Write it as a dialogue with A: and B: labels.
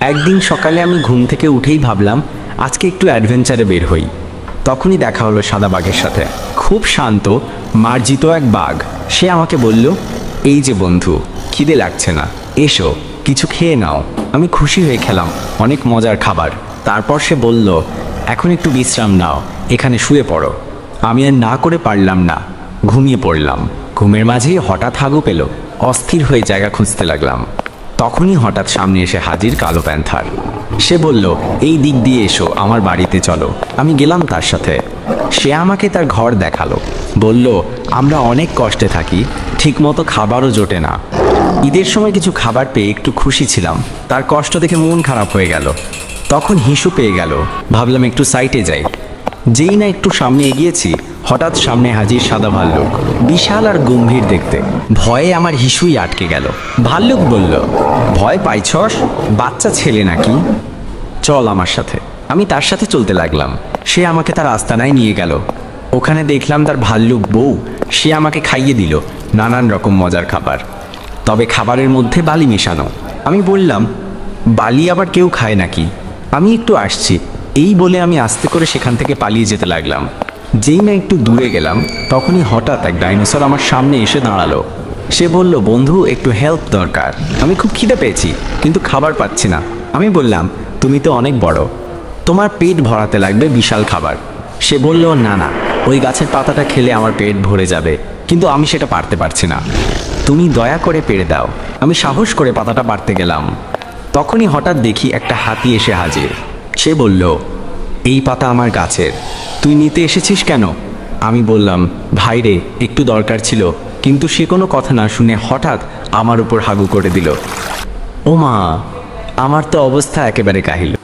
A: একদিন সকালে আমি ঘুম থেকে উঠেই ভাবলাম, আজকে একটু অ্যাডভেঞ্চারে বের হই। তখনই দেখা হলো সাদা বাঘের সাথে। খুব শান্ত, মার্জিত এক বাঘ। সে আমাকে বলল, এই যে বন্ধু, খিদে লাগছে না। এসো, কিছু খেয়ে নাও। আমি খুশি হয়ে খেলাম, অনেক মজার খাবার। তারপর সে বলল, এখন একটু বিশ্রাম নাও, এখানে শুয়ে পড়ো। আমি আর না করে পারলাম না, ঘুমিয়ে পড়লাম। ঘুমের মাঝেই হঠাৎ হাগু পেল, অস্থির হয়ে জায়গা খুঁজতে লাগলাম। তখনই হঠাৎ সামনে এসে হাজির কালো প্যান্থার। সে বলল, এই দিক দিয়ে এসো, আমার বাড়িতে চলো। আমি গেলাম তার সাথে। সে আমাকে তার ঘর দেখাল। বলল, আমরা অনেক কষ্টে থাকি, ঠিকমতো খাবারও জোটে না। ঈদের সময় কিছু খাবার পেয়ে একটু খুশি ছিলাম। তার কষ্ট দেখে মন খারাপ হয়ে গেল। তখন হিসু পেয়ে গেল। ভাবলাম একটু সাইটে যাই। যেই না একটু সামনে এগিয়েছি, হঠাৎ সামনে হাজির সাদা ভাল্লুক। বিশাল আর গম্ভীর দেখতে। ভয়ে আমার হিসুই আটকে গেল। ভাল্লুক বলল, ভয় পাইছস? বাচ্চা ছেলে নাকি? চল আমার সাথে। আমি তার সাথে চলতে লাগলাম। সে আমাকে তার আস্তানায় নিয়ে গেল। ওখানে দেখলাম তার ভাল্লুক বউ। সে আমাকে খাইয়ে দিল, নানান রকম মজার খাবার। তবে খাবারের মধ্যে বালি মেশানো। আমি বললাম, বালি আবার কেউ খায় নাকি? আমি একটু আসছি। এই বলে আমি আস্তে করে সেখান থেকে পালিয়ে যেতে লাগলাম। যেই না একটু দূরে গেলাম, তখনই হঠাৎ এক ডাইনোসর আমার সামনে এসে দাঁড়াল। সে বলল, বন্ধু, একটু হেল্প দরকার। আমি খুব খিদে পেয়েছি, কিন্তু খাবার পাচ্ছি না। আমি বললাম, তুমি তো অনেক বড়। তোমার পেট ভরাতে লাগবে বিশাল খাবার। সে বলল, না না, ওই গাছের পাতাটা খেলে আমার পেট ভরে যাবে, কিন্তু আমি সেটা পারতে পারছি না। তুমি দয়া করে পেরে দাও। আমি সাহস করে পাতাটা পারতে গেলাম। তখনই হঠাৎ দেখি একটা হাতি এসে হাজির। সে বলল, এই পাতা আমার গাছের। তুই নিতে এসেছিস কেন? আমি বললাম ভাইরে একটু দরকার ছিল। কিন্তু সে কোনো কথা না শুনে হঠাৎ আমার উপর হাগু করে দিল। ও মা আমার তো অবস্থা একেবারে কাহিল।